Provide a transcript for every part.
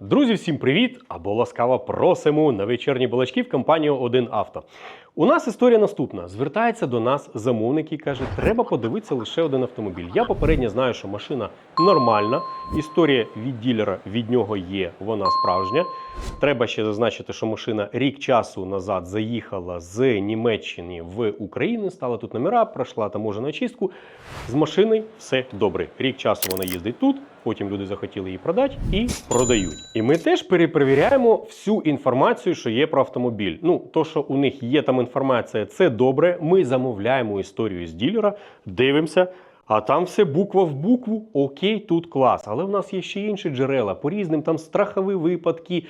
Друзі, всім привіт! Або ласкаво просимо на вечірні балачки в компанію 1 авто. У нас історія наступна. Звертається до нас замовник і каже, треба подивитися лише один автомобіль. Я попередньо знаю, що машина нормальна. Історія від ділера від нього є, вона справжня. Треба ще зазначити, що машина рік часу назад заїхала з Німеччини в Україну, стала тут номера, пройшла таможену очистку. З машиною все добре. Рік часу вона їздить тут. Потім люди захотіли її продати і продають. І ми теж перепровіряємо всю інформацію, що є про автомобіль. Ну, то, що у них є там інформація, це добре. Ми замовляємо історію з ділера, дивимося. А там все буква в букву, окей, тут клас. Але в нас є ще інші джерела по різним там страхові випадки,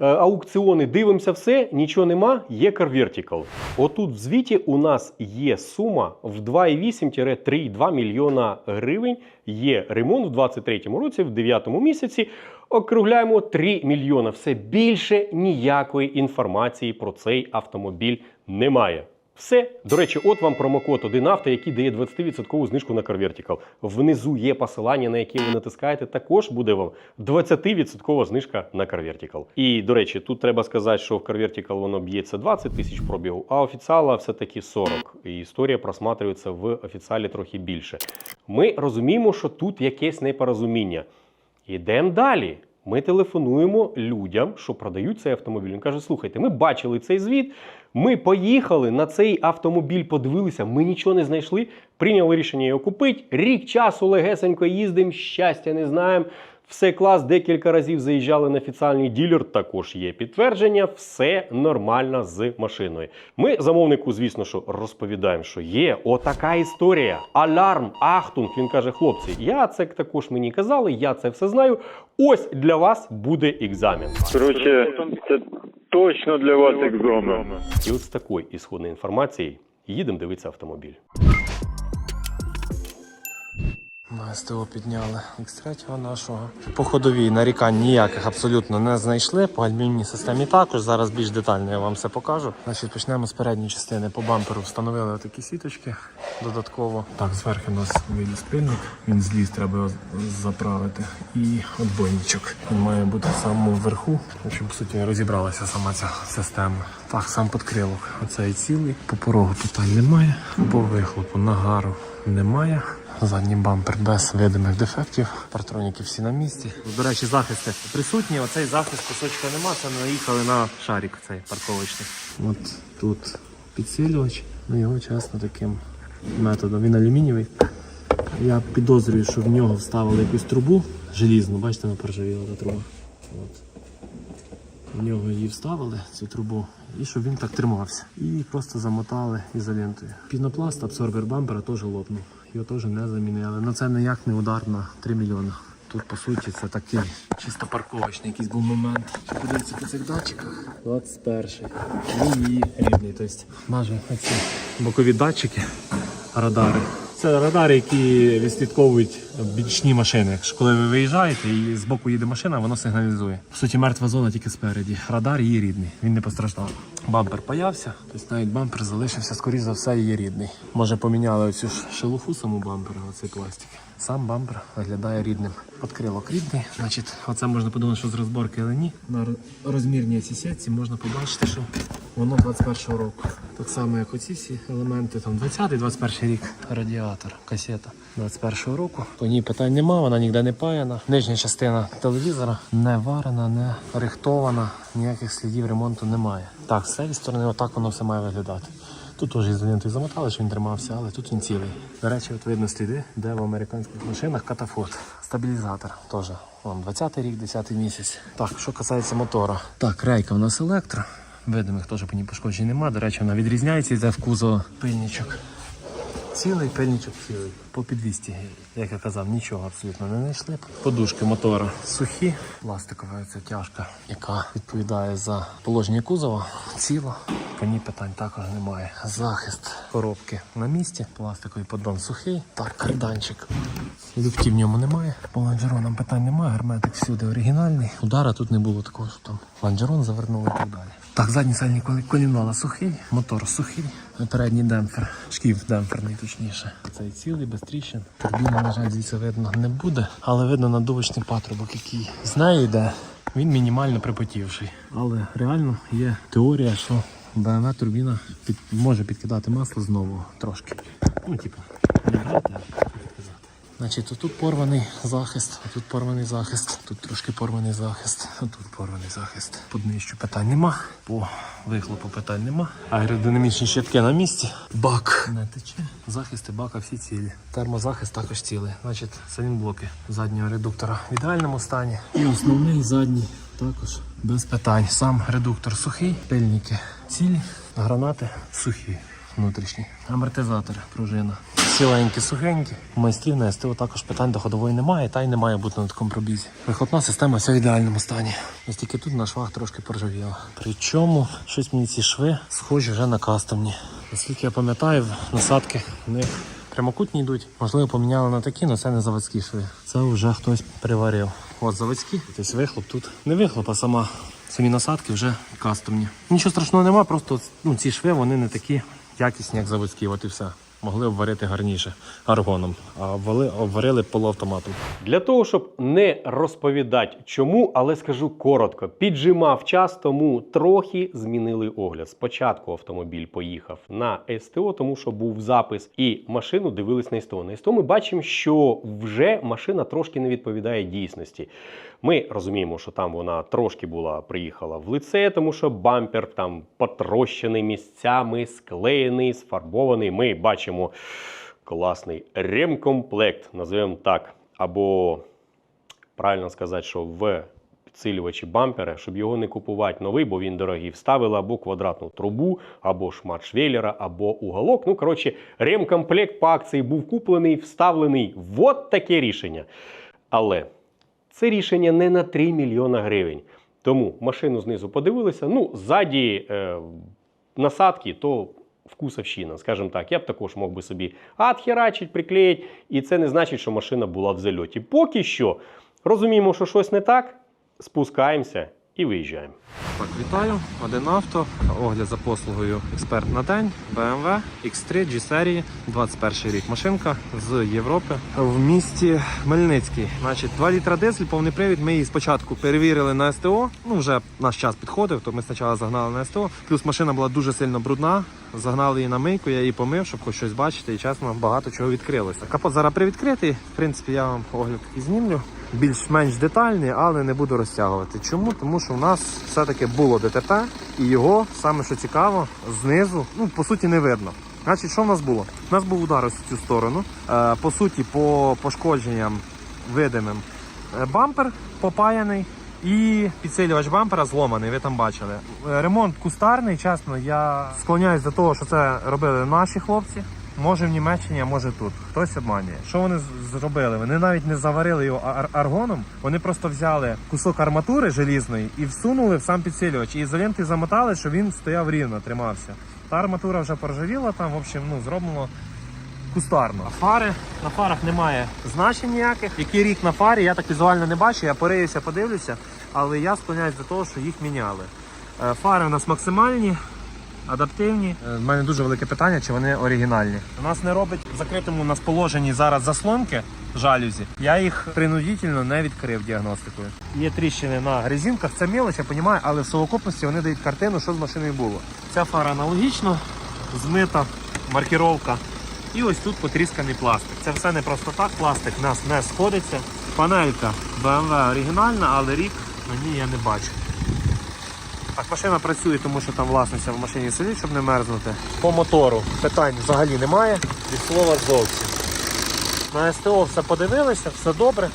е, аукціони. Дивимося все, нічого нема, є CarVertical. Отут в звіті у нас є сума в 2,8-3,2 мільйона гривень. Є ремонт в 23-му році, в 9-му місяці. Округляємо 3 мільйона. Все більше ніякої інформації про цей автомобіль немає. Все. До речі, от вам промокод 1авто, який дає 20% знижку на CarVertical. Внизу є посилання, на яке ви натискаєте. Також буде вам 20% знижка на CarVertical. І, до речі, тут треба сказати, що в CarVertical воно б'ється 20 тисяч пробігу, а офіціала все-таки 40. І історія просматрюється в офіціалі трохи більше. Ми розуміємо, що тут якесь непорозуміння. Ідемо далі. Ми телефонуємо людям, що продають цей автомобіль. Він каже: слухайте, ми бачили цей звіт. Ми поїхали на цей автомобіль, подивилися, ми нічого не знайшли, прийняли рішення його купити. Рік часу легесенько їздимо, щастя не знаємо. Все клас, декілька разів заїжджали на офіціальний ділер. Також є підтвердження, все нормально з машиною. Ми замовнику, звісно, що розповідаємо, що є отака історія. Алярм, ахтунг. Він каже: хлопці, я це також мені казали, я це все знаю. Ось для вас буде екзамен. Коротше, це точно для вас екзамен. І от з такою ісходною інформацією їдемо дивитися автомобіль. СТО підняли X3 нашого. По ходовій нарікань ніяких абсолютно не знайшли. По гальмівній системі також. Зараз більш детально я вам все покажу. Значить, почнемо з передньої частини. По бамперу встановили такі сіточки додатково. Так, зверху у нас виліз пильник. Він зліз, треба заправити. І отбойничок. Він має бути в самому верху, щоб по суті розібралася сама ця система. Так, сам подкрилок. Оцей цілий. По порогу питань немає. По вихлопу нагару немає. Задній бампер без видимих дефектів. Партроніки всі на місці. До речі, захисти присутні. Оцей захист кусочка нема. Це наїхали на шарик цей парковочний. От тут підсилювач. Ну його чесно таким методом. Він алюмінієвий. Я підозрюю, що в нього вставили якусь трубу желізну. Бачите, вона поржавіла та труба. От. В нього її вставили, цю трубу, і щоб він так тримався. І просто замотали ізолентою. Пінопласт, абсорбер бампера теж лопнув. Його теж не замінили. Ну це ніяк не удар на 3 мільйони. Тут, по суті, це такий чисто парковочний якийсь був момент. Подивіться по цих датчиках. 21-й. І рівний. Тобто, майже оці бокові датчики, радари. Це радари, які відслідковують бічні машини. Коли ви виїжджаєте і з боку їде машина, воно сигналізує. По суті, мертва зона тільки спереді. Радар її рідний, він не постраждав. Бампер появся, тобто навіть бампер залишився, скоріш за все, її рідний. Може поміняли оцю ж шелуфу саму бампера, оцей пластик. Сам бампер виглядає рідним. Подкрилок рідний. Значить, оце можна подумати, що з розборки, але ні. На ро- розмірній сітці можна побачити, що воно 21 року. Так само, як оці всі елементи, там 20-21 рік. Радіатор, касета 21-го року. По ній питань нема, вона ніде не паяна. Нижня частина телевізора не варена, не рихтована, ніяких слідів ремонту немає. Так, з цієї сторони, отак воно все має виглядати. Тут теж ізолентою замотали, що він тримався, але тут він цілий. До речі, от видно сліди, де в американських машинах катафот. Стабілізатор теж. Вон 20-й рік, 10-й місяць. Так, що касається мотора. Так, рейка у нас електро. Видимих теж по ній пошкоджень немає. До речі, вона відрізняється, йде в кузов пильничок. Цілий пильничок цілий. По під 200 гривень. Як я казав, нічого абсолютно не знайшли. Подушки мотора сухі. Пластикова ця тяжка, яка відповідає за положення кузова. Ціла. По ній питань також немає. Захист коробки на місці. Пластиковий поддон сухий. Так, карданчик. Люфтів в ньому немає. По лонжеронам питань немає. Герметик всюди оригінальний. Удара тут не було такого, що там лонжерон завернули і так далі. Так, задній сальний колі- колінвала сухий, мотор сухий, передній демпфер, шків демпферний точніше. Цей цілий, без тріщин. Турбіна, на жаль, звідси видно не буде, але видно надувочний патрубок, який з неї йде. він мінімально припотівший. Але реально є теорія, що БМВ турбіна під, може підкидати масло знову трошки. Ну, типу, не підказати. Значить, тут порваний захист, тут порваний захист, тут трошки порваний захист, тут порваний захист. По днищу питань нема, по вихлопу питань нема. Аеродинамічні щитки на місці. Бак не тече. Захисти бака всі цілі. Термозахист також цілий. Значить, салінблоки заднього редуктора в ідеальному стані. І основний задній також без питань. Сам редуктор сухий, пильники цілі, гранати сухі. Внутрішні. Амортизатори, пружина. Ціленькі, сухенькі. Майстрів СТО також питань до ходової немає, та й не має бути на такому пробізі. Вихлопна система вся в ідеальному стані. Ось тільки тут на швах трошки поржавіла. Причому щось мені ці шви схожі вже на кастомні. Наскільки я пам'ятаю, насадки в них прямокутні йдуть. Можливо, поміняли на такі, але це не заводські шви. Це вже хтось приварив. От заводські. Тобто вихлоп тут не вихлоп, а сама самі насадки вже кастомні. Нічого страшного нема, просто ну, ці шви вони не такі якісні, як заводські, от і все. Могли обварити гарніше аргоном, а обварили полуавтоматом. Для того, щоб не розповідати чому, але скажу коротко: піджимав час, тому трохи змінили огляд. Спочатку автомобіль поїхав на СТО, тому що був запис, і машину дивились на СТО. На СТО ми бачимо, що вже машина трошки не відповідає дійсності. Ми розуміємо, що там вона трошки була приїхала в лице, тому що бампер там потрощений місцями, склеєний, сфарбований. Ми бачимо класний ремкомплект, називаємо так. Або правильно сказати, що в підсилювачі бампера, щоб його не купувати новий, бо він дорогий, вставили або квадратну трубу, або шмат швеллера, або уголок. Ну, коротше, ремкомплект по акції був куплений, вставлений. Вот таке рішення. Але це рішення не на 3 мільйона гривень. Тому машину знизу подивилися. Ну, ззаді е, насадки, то вкусовщина, скажімо так. Я б також мог би собі адхерачити, приклеїть, і це не значить, що машина була в зальоті. Поки що розуміємо, що щось не так, спускаємося і виїжджаємо. Так, вітаю. Один авто. Огляд за послугою експерт на день. BMW X3 G серії, 21 рік. Машинка з Європи в місті Хмельницький. Значить, 2 літра дизель, повний привід. Ми її спочатку перевірили на СТО. Ну, вже наш час підходив, то ми спочатку загнали на СТО. Плюс машина була дуже сильно брудна. Загнали її на мийку, я її помив, щоб хоч щось бачити, і чесно, багато чого відкрилося. Капот зараз привідкритий. В принципі, я вам огляд такий знімлю. Більш-менш детальний, але не буду розтягувати. Чому? Тому що в нас все-таки було ДТП, і його, саме що цікаво, знизу, ну, по суті, не видно. Значить, що в нас було? У нас був удар в цю сторону. Е, по суті, по пошкодженням видимим е, бампер попаяний. І підсилювач бампера зломаний, ви там бачили. Е, Ремонт кустарний, чесно, я склоняюсь до того, що це робили наші хлопці. Може в Німеччині, а може тут. Хтось обманює. Що вони зробили? Вони навіть не заварили його ар- аргоном. Вони просто взяли кусок арматури желізної і всунули в сам підсилювач. І ізолентою замотали, щоб він стояв рівно, тримався. Та арматура вже поржавіла там, в общем, ну зроблено кустарно. А фари на фарах немає значень ніяких. Який рік на фарі, я так візуально не бачу, я пориюся, подивлюся, але я склоняюсь до того, що їх міняли. Е, Фари у нас максимальні, адаптивні. У мене дуже велике питання, чи вони оригінальні. У нас не робить в закритому у нас положенні зараз заслонки жалюзі. Я їх принудительно не відкрив діагностикою. Є тріщини на резинках, це мілоч, я розумію, але в совокупності вони дають картину, що з машиною було. Ця фара аналогічно, змита маркіровка. І ось тут потрісканий пластик. Це все не просто так, пластик в нас не сходиться. Панелька BMW оригінальна, але рік на ній я не бачу. Так, машина працює, тому що там власниця в машині сидить, щоб не мерзнути. По мотору питань взагалі немає. Від слова зовсім. На СТО все подивилися, все добре.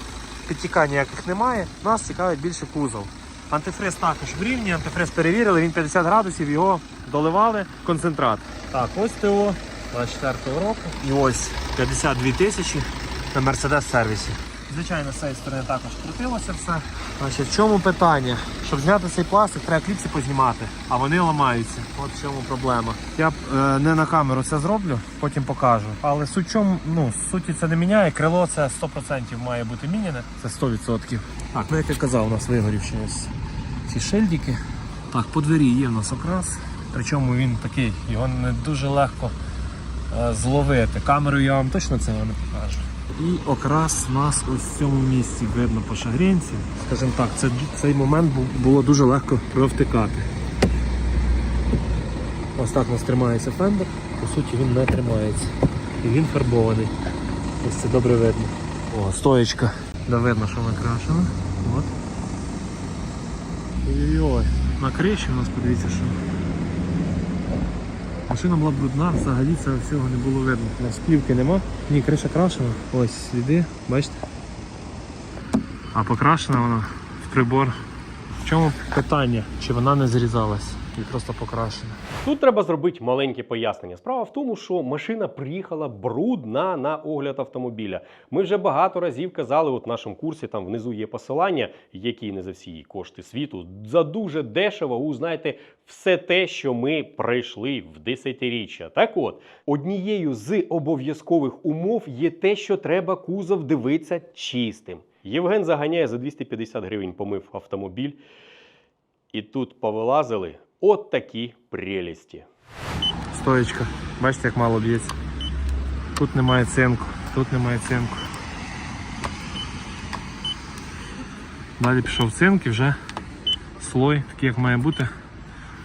Підтікань ніяких немає. Нас цікавить більше кузов. Антифриз також в рівні, антифриз перевірили, він 50 градусів, його доливали концентрат. Так, ось ТО 24 року. І ось 52 тисячі на Mercedes сервісі. Звичайно, з цієї сторони також крутилося все. Значить, в чому питання? Щоб зняти цей пластик, треба кліпси познімати, а вони ламаються. От в чому проблема. Я е, не на камеру це зроблю, потім покажу. Але суть чому, ну, суті це не міняє. Крило це 100% має бути міняне. Це 100%. Так, ну як я казав, у нас вигорівші ось ці шильдики. Так, по двері є в нас окрас. Причому він такий, його не дуже легко е, зловити. Камерою я вам точно цього не покажу. І окрас нас ось в цьому місці видно по шагрінці. Скажімо так, це, цей момент було дуже легко провтикати. Ось так у нас тримається фендер, по суті він не тримається. І він фарбований. Ось це добре видно. О, стоєчка. Де видно, що накрашена. От. Ой-ой-ой. На криші у нас подивіться, що. Машина була брудна, взагалі цього всього не було видно. У нас плівки нема. Ні, криша крашена. Ось сліди, бачите? А покрашена вона в прибор. В чому питання? Чи вона не зрізалась і просто покрашена? Тут треба зробити маленьке пояснення. Справа в тому, що машина приїхала брудна на огляд автомобіля. Ми вже багато разів казали, от в нашому курсі там внизу є посилання, які не за всі кошти світу. За дуже дешево узнаєте все те, що ми пройшли в десятиріччя. Так от, однією з обов'язкових умов є те, що треба кузов дивитися чистим. Євген заганяє за 250 гривень помив автомобіль. І тут повилазили от такі прелісті. Стоєчка. Бачите, як мало б'ється. Тут немає цинку, тут немає цинку. Далі пішов цинк і вже слой, такий як має бути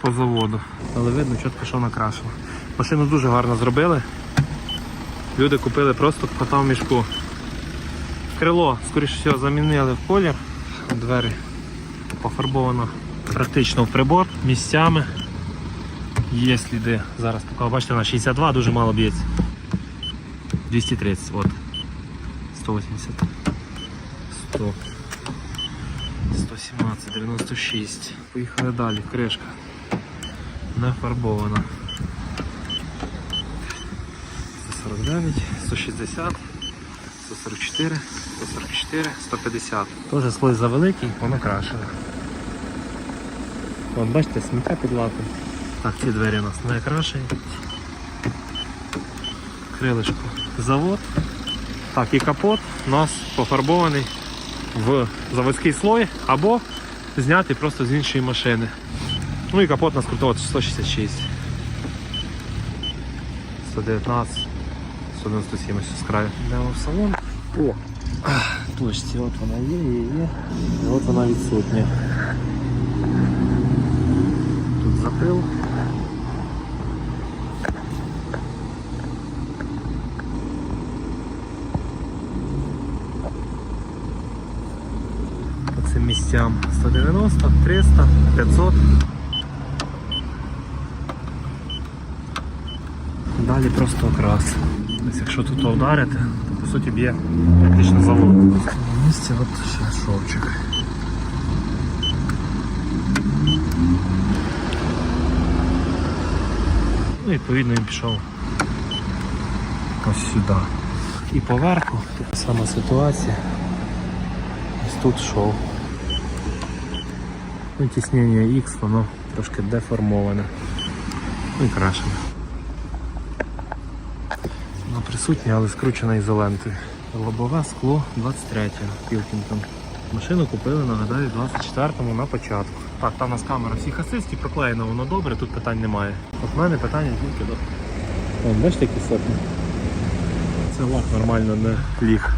по заводу. Але видно, чітко, що накрашено. Машину дуже гарно зробили. Люди купили просто кота в мішку. Крило, скоріше всього, замінили в колір. Двері пофарбовано практично в прибор місцями. Є сліди. Зараз покажу. Бачите, на 62 дуже мало б'ється. 230, от. 180. 100. 117, 96. Поїхали далі. Кришка. Не фарбована. 149, 160, 144, 144, 150. Теж слой завеликий, воно крашене. От бачите, сміття під лаком. Так, ці двері у нас крашені. Крилишко. Завод. Так, і капот у нас пофарбований в заводський слой або знятий просто з іншої машини. Ну і капот у нас крутого 166. 119, 197 ось з краю. Йдемо в салон. О! Точці, от вона є, є, є. От вона відсутня. Тут запил. По цим місцям 190, 300, 500. Далі просто окрас. Ось якщо тут вдарити, то по суті б'є практично завод. В цьому місці от ще шовчик. Ну, відповідно він пішов ось сюди. І поверху така сама ситуація. Ось тут шов. Ну, тіснення X, воно трошки деформоване. Ну і крашене. Воно присутнє, але скручена ізолентою. Лобове скло 23 Пілкінтон. Машину купили, нагадаю, 24-му на початку. Так, там у нас камера всіх асистів, проклеєно воно добре, тут питань немає. От в мене питання тільки до. Вон, бачите, які сотні? Це лак нормально не ліг.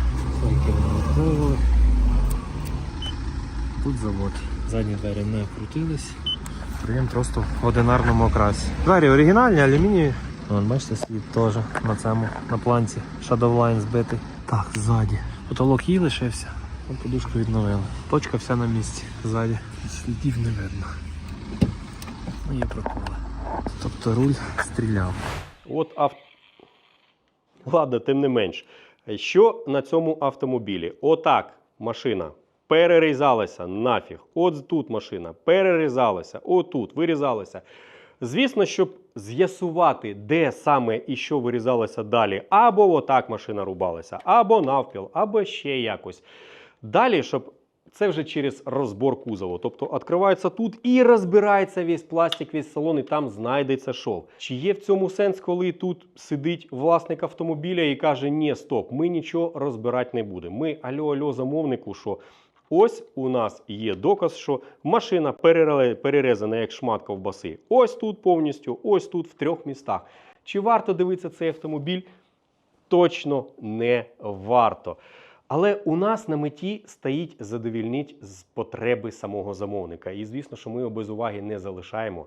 Тут завод. Задні двері не крутились. Він просто в одинарному окрасі. Двері оригінальні, алюмінієві. Вон, бачите, слід теж на цьому, на планці. Shadowline збитий. Так, ззаді. Потолок їй лишився, подушку відновили. Точка вся на місці. Ззаді. Слідів не видно. Ну, є проколи. Тобто руль стріляв. От ав... Ладно, тим не менш. Що на цьому автомобілі? Отак машина перерізалася нафіг. От тут машина перерізалася, отут вирізалася. Звісно, щоб з'ясувати, де саме і що вирізалося далі, або отак машина рубалася, або навпіл, або ще якось. Далі, щоб це вже через розбор кузову. Тобто відкривається тут і розбирається весь пластик, весь салон, і там знайдеться шов. Чи є в цьому сенс, коли тут сидить власник автомобіля і каже: Ні, стоп, ми нічого розбирати не будемо. Ми альо альо замовнику, що ось у нас є доказ, що машина перерезана як шмат ковбаси. Ось тут повністю, ось тут в трьох містах. Чи варто дивитися цей автомобіль? точно не варто. Але у нас на меті стоїть задовільнити з потреби самого замовника. І звісно, що ми його без уваги не залишаємо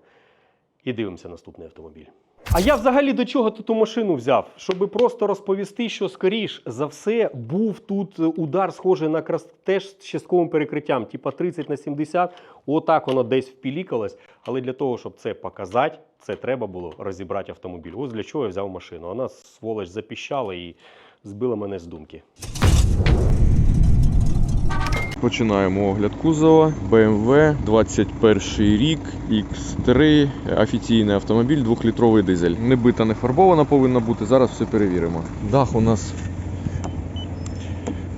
і дивимося наступний автомобіль. А я взагалі до чого тут ту машину взяв? Щоб просто розповісти, що скоріш за все був тут удар, схожий на теж з частковим перекриттям, типа 30 на 70. Отак воно десь впілікалось. Але для того, щоб це показати, це треба було розібрати автомобіль. Ось для чого я взяв машину. Вона сволоч запіщала і збила мене з думки. Починаємо огляд кузова BMW 21 рік X3 офіційний автомобіль, 2-літровий дизель. Не бита, не фарбована повинна бути. Зараз все перевіримо. Дах у нас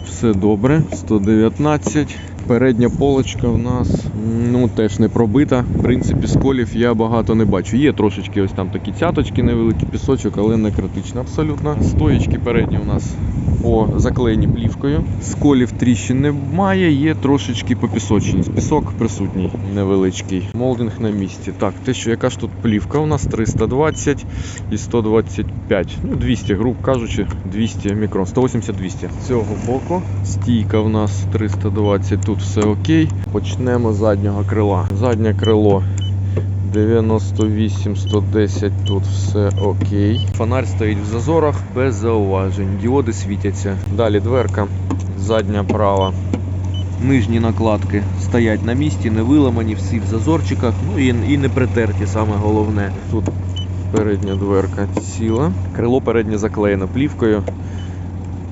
все добре, 119. Передня полочка в нас ну теж не пробита. В принципі, сколів я багато не бачу. Є трошечки ось там такі цяточки, невеликі пісочок, але не критично абсолютно. Стоїчки передні у нас по заклеєні плівкою. Сколів тріщин немає, є трошечки попісоченість. Пісок присутній невеличкий. Молдинг на місці. Так, те, що яка ж тут плівка у нас 320 і 125. Ну, 200, грубо кажучи, 200 мікрон. 180-200. З цього боку стійка в нас 320, тут все окей. Почнемо з заднього крила. Заднє крило 98, 110, тут все окей. Фонарь стоїть в зазорах без зауважень. Діоди світяться. Далі дверка, задня права. Нижні накладки стоять на місці, не виламані, всі в зазорчиках, ну і, і не притерті, саме головне. Тут передня дверка ціла. Крило переднє заклеєно плівкою.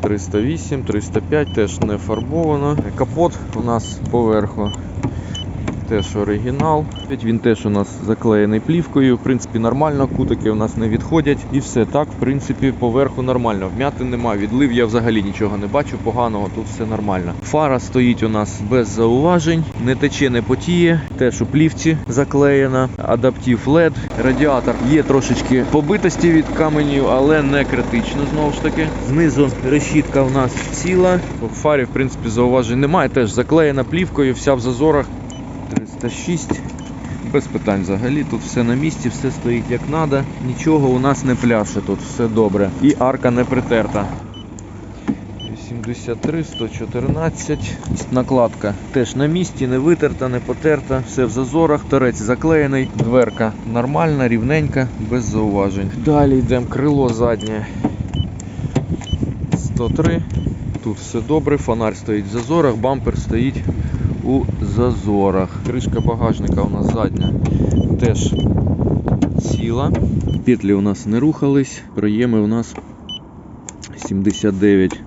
308, 305 теж не фарбовано. Капот у нас поверху теж оригінал. Він теж у нас заклеєний плівкою. В принципі, нормально, кутики у нас не відходять. І все так, в принципі, поверху нормально. Вмяти нема, відлив я взагалі нічого не бачу, поганого, тут все нормально. Фара стоїть у нас без зауважень, не тече, не потіє. Теж у плівці заклеєна. Адаптив LED. Радіатор є трошечки побитості від каменів, але не критично знову ж таки. Знизу решітка у нас ціла. У фарі, в принципі, зауважень немає. Теж заклеєна плівкою, вся в зазорах. 306. Без питань взагалі. Тут все на місці, все стоїть як треба. Нічого у нас не пляше тут, все добре. І арка не притерта. 83, 114. Накладка теж на місці, не витерта, не потерта, все в зазорах, торець заклеєний, дверка нормальна, рівненька, без зауважень. Далі йдемо крило заднє 103. Тут все добре, фонарь стоїть в зазорах, бампер стоїть у зазорах. Кришка багажника у нас задня теж ціла. Петлі у нас не рухались, проєми у нас 79.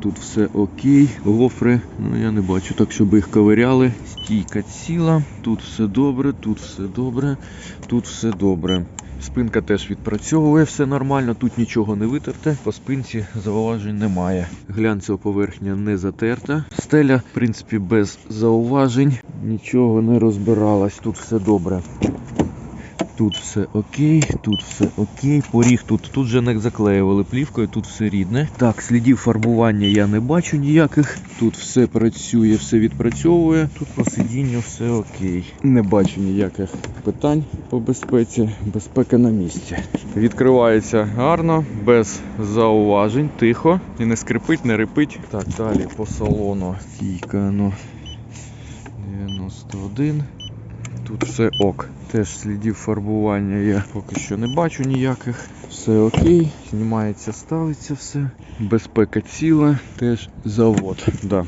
Тут все окей. Гофри, ну я не бачу, так щоб їх ковиряли. Стійка ціла, тут все добре, тут все добре, тут все добре. Спинка теж відпрацьовує, все нормально, тут нічого не витерте, по спинці зауважень немає. Глянцева поверхня не затерта. Стеля, в принципі, без зауважень, нічого не розбиралась, тут все добре. Тут все окей, тут все окей. Поріг тут, тут же не заклеювали плівкою, тут все рідне. Так, слідів фарбування я не бачу ніяких. Тут все працює, все відпрацьовує. Тут по сидінню все окей. Не бачу ніяких питань по безпеці. Безпека на місці. Відкривається гарно, без зауважень, тихо. І не скрипить, не рипить. Так, далі по салону. Стійка, ну 91. Тут все ок. Теж слідів фарбування я поки що не бачу ніяких. Все окей, знімається, ставиться все. Безпека ціла, теж завод. Да.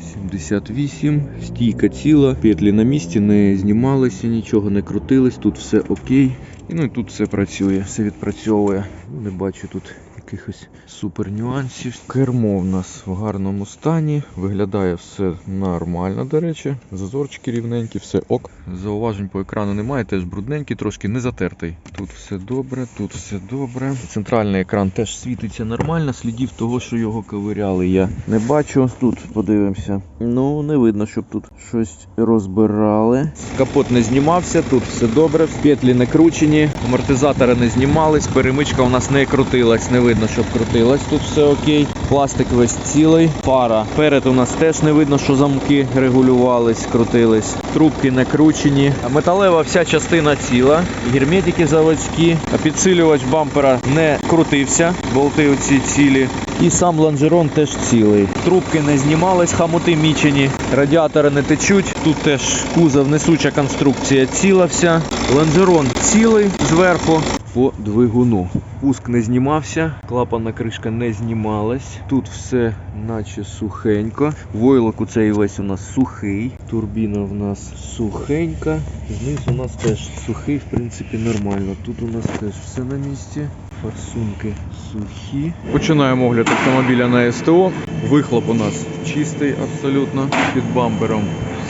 78, стійка ціла, петлі на місці, не знімалися, нічого не крутились, тут все окей. І ну і тут все працює, все відпрацьовує. Не бачу тут якихось супер нюансів. Кермо в нас в гарному стані. Виглядає все нормально, до речі. Зазорчики рівненькі, все ок. Зауважень по екрану немає, теж брудненький, трошки не затертий. Тут все добре, тут все добре. Центральний екран теж світиться нормально. Слідів того, що його ковиряли, я не бачу. Тут подивимося. Ну, не видно, щоб тут щось розбирали. Капот не знімався, тут все добре, петлі не кручені, амортизатори не знімались, перемичка у нас не крутилась, не видно. Видно, щоб крутилась. Тут все окей. Пластик весь цілий. Фара. Перед у нас теж не видно, що замки регулювались, крутились. Трубки не кручені. Металева вся частина ціла. Герметики заводські. Підсилювач бампера не крутився. Болти оці цілі. І сам лонжерон теж цілий. Трубки не знімались, хамути мічені. Радіатори не течуть. Тут теж кузов несуча конструкція ціла вся. Лонжерон цілий зверху по двигуну. Пуск не знімався, клапанна кришка не знімалась. Тут все наче сухенько. Войлок у цей весь у нас сухий. Турбіна в нас сухенька. Знизу у нас теж сухий, в принципі, нормально. Тут у нас теж все на місці. Форсунки сухі. Починаємо огляд автомобіля на СТО. Вихлоп у нас чистий абсолютно під бампером.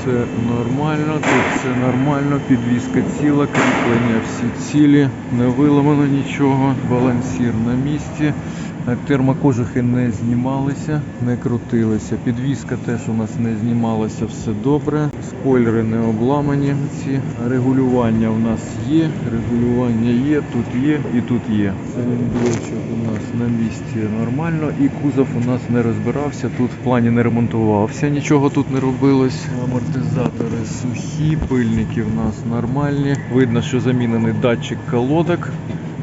Все нормально, тут все нормально, підвізка ціла, кріплення всі цілі, не виламано нічого, балансір на місці. Термокожухи не знімалися, не крутилися. Підвізка теж у нас не знімалася, все добре. Спойлери не обламані. Ці регулювання у нас є, регулювання є, тут є і тут є. Циліндрочок у нас на місці нормально, і кузов у нас не розбирався. Тут в плані не ремонтувався, нічого тут не робилось. Амортизатори сухі, пильники в нас нормальні. Видно, що замінений датчик колодок.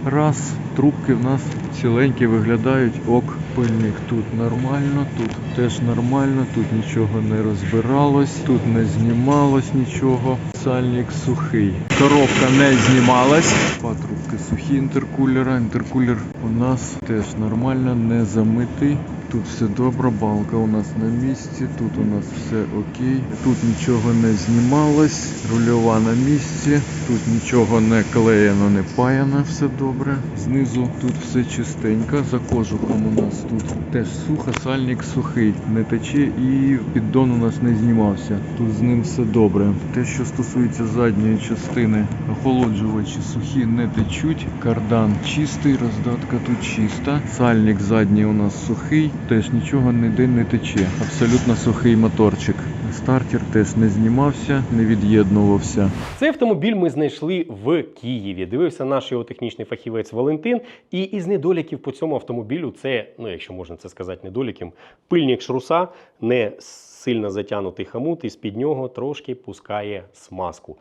Раз, трубки в нас ціленькі виглядають. Ок, пильник тут нормально, тут теж нормально, тут нічого не розбиралось, тут не знімалось нічого. Сальник сухий. Коробка не знімалась. Патрубки сухі інтеркулера. Інтеркулер у нас теж нормально, не замитий. Тут все добре, балка у нас на місці, тут у нас все окей. Тут нічого не знімалось, рульова на місці, тут нічого не клеєно, не паяно, все добре. Знизу тут все чистенько, за кожухом у нас тут теж сухо, сальник сухий, не тече і піддон у нас не знімався. Тут з ним все добре. Те, що стосується задньої частини, охолоджувачі сухі не течуть. Кардан чистий, роздатка тут чиста. Сальник задній у нас сухий, теж нічого ніде не тече. Абсолютно сухий моторчик. Стартер теж не знімався, не від'єднувався. Цей автомобіль ми знайшли в Києві. Дивився наш його технічний фахівець Валентин. І із недоліків по цьому автомобілю це, ну якщо можна це сказати, недоліком, пильник шруса, не сильно затягнутий хамут, і з-під нього трошки пускає смазку.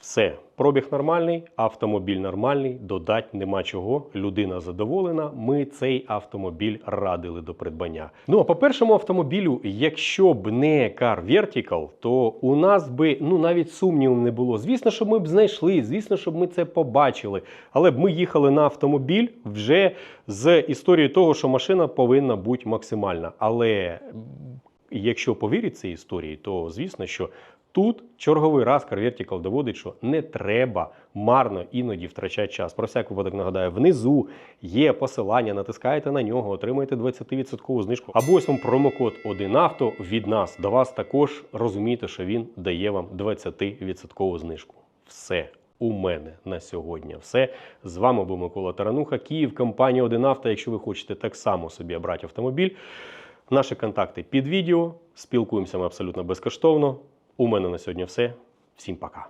Все, пробіг нормальний, автомобіль нормальний, додать нема чого. Людина задоволена. Ми цей автомобіль радили до придбання. Ну а по першому автомобілю, якщо б не Car Vertical, то у нас би ну навіть сумнівів не було. Звісно, що ми б знайшли, звісно, щоб ми це побачили. Але б ми їхали на автомобіль вже з історією того, що машина повинна бути максимальна. Але якщо повірити цій історії, то звісно, що тут черговий раз Carvertical доводить, що не треба марно іноді втрачати час. Про всяк випадок нагадаю, внизу є посилання, натискаєте на нього, отримаєте 20% знижку. Або ось вам промокод 1авто від нас. До вас також розумієте, що він дає вам 20% знижку. Все. У мене на сьогодні все. З вами був Микола Тарануха, Київ, компанія 1авто. Якщо ви хочете так само собі обрати автомобіль, Наші контакти під відео. Спілкуємося ми абсолютно безкоштовно. У мене на сьогодні все. Всім пока.